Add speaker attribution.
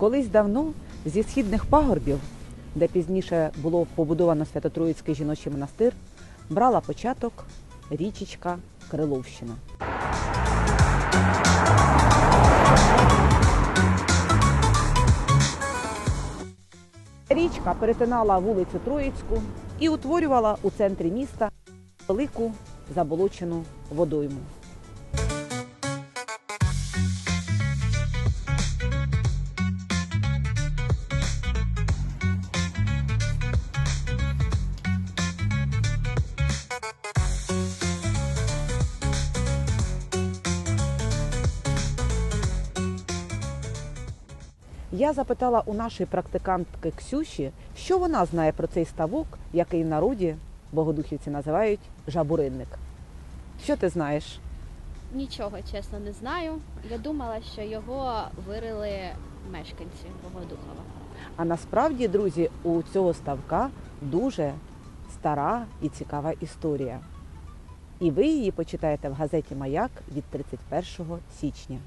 Speaker 1: Колись давно зі східних пагорбів, де пізніше було побудовано Свято-Троїцький жіночий монастир, брала початок річечка Криловщина. Річка перетинала вулицю Троїцьку і утворювала у центрі міста велику заболочену водойму. Я запитала у нашої практикантки Ксюші, що вона знає про цей ставок, який в народі богодухівці називають жабуринник. Що ти знаєш?
Speaker 2: Нічого чесно не знаю. Я думала, що його вирили мешканці Богодухова.
Speaker 1: А насправді, друзі, у цього ставка дуже стара і цікава історія. І ви її почитаєте в газеті Маяк від 31 січня.